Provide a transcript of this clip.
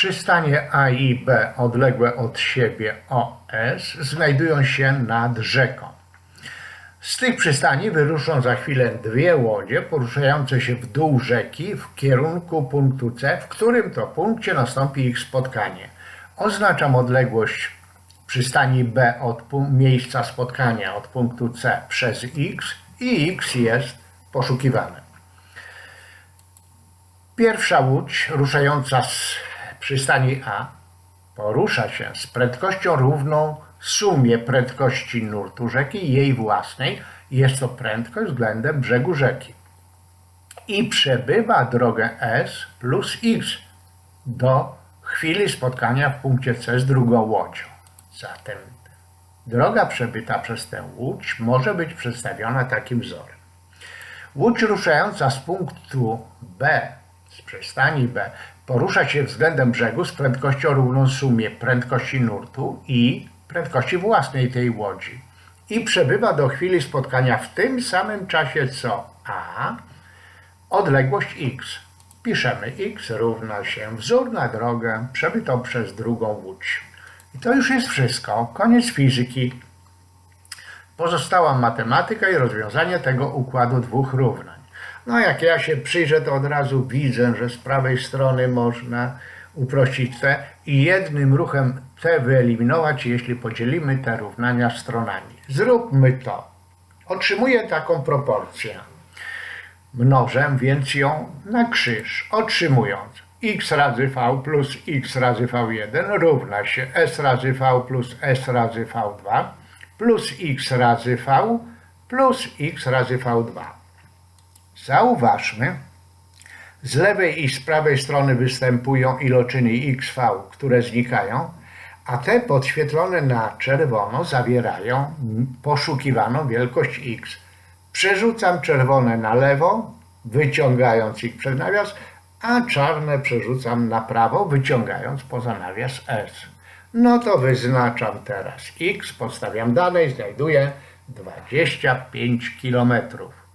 Przystanie A i B odległe od siebie OS znajdują się nad rzeką. Z tych przystani wyruszą za chwilę dwie łodzie poruszające się w dół rzeki w kierunku punktu C, w którym to punkcie nastąpi ich spotkanie. Oznaczam odległość przystani B od miejsca spotkania od punktu C przez X i X jest poszukiwane. Pierwsza łódź ruszająca z przystani A porusza się z prędkością równą sumie prędkości nurtu rzeki jej własnej. Jest to prędkość względem brzegu rzeki. I przebywa drogę S plus X do chwili spotkania w punkcie C z drugą łodzią. Zatem droga przebyta przez tę łódź może być przedstawiona takim wzorem. Łódź ruszająca z punktu B, z przystani B, porusza się względem brzegu z prędkością równą sumie prędkości nurtu i prędkości własnej tej łodzi. I przebywa do chwili spotkania w tym samym czasie co A, odległość x. Piszemy x równa się wzór na drogę przebytą przez drugą łódź. I to już jest wszystko. Koniec fizyki. Pozostała matematyka i rozwiązanie tego układu dwóch równań. No jak ja się przyjrzę, to od razu widzę, że z prawej strony można uprościć t i jednym ruchem t wyeliminować, jeśli podzielimy te równania stronami. Zróbmy to. Otrzymuję taką proporcję. Mnożę więc ją na krzyż, otrzymując x razy v plus x razy v1 równa się s razy v plus s razy v2 plus x razy v plus x razy v2. Zauważmy, z lewej i z prawej strony występują iloczyny xv, które znikają, a te podświetlone na czerwono zawierają poszukiwaną wielkość x. Przerzucam czerwone na lewo, wyciągając ich przed nawias, a czarne przerzucam na prawo, wyciągając poza nawias S. No to wyznaczam teraz x, podstawiam dane i znajduję 25 kilometrów.